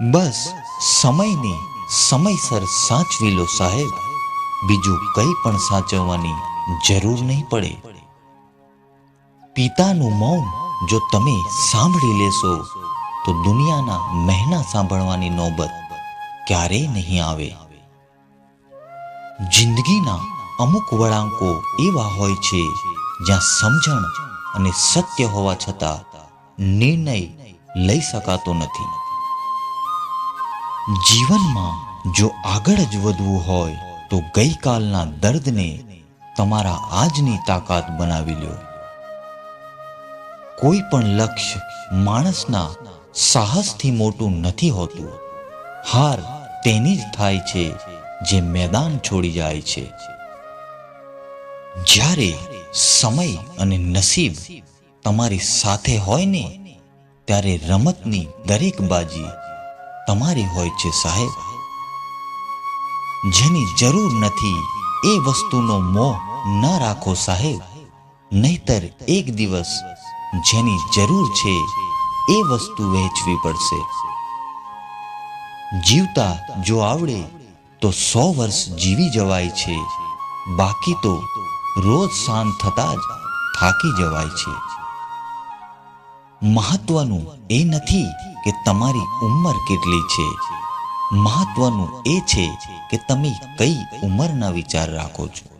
બસ, સમયને સમયસર સાચવી લો સાહેબ. બીજું કંઈ પણ સાચવવાની જરૂર નહીં પડે. પિતાનું મૌન જો તમે સાંભળી લેશો, તો દુનિયાના મહેના સાંભળવાની નોબત ક્યારેય નહીં આવે. જિંદગીના અમુક વળાંકો એવા હોય છે, જ્યાં સમજણ અને સત્ય હોવા છતાં નિર્ણય લઈ શકાતો નથી. જીવનમાં જો આગળ જ વધવું હોય તો ગઈકાલના દર્દને તમારા આજની તાકાત બનાવી લો કોઈ પણ લક્ષ્ય માણસના સાહસથી મોટું નથી હોતું. હાર તેની જ થાય છે જે મેદાન છોડી જાય છે. જ્યારે સમય અને નસીબ તમારી સાથે હોય ને, ત્યારે રમતની દરેક બાજી તમારી હોય છે સાહેબ. જેની જરૂર નથી, એ વસ્તુનો મોહ ન રાખો સાહેબ. નહીતર એક દિવસ જેની જરૂર છે, એ વસ્તુ વહેંચવી પડશે. જીવતા જો આવડે, તો સો વર્ષ જીવી જવાય છે. બાકી તો રોજ શાંત થતા જ થાકી જવાય છે. મહત્વનું એ નથી કે તમારી ઉંમર કેટલી છે? મહત્વનું એ છે કે તમે કઈ ઉંમરના વિચાર રાખો છો.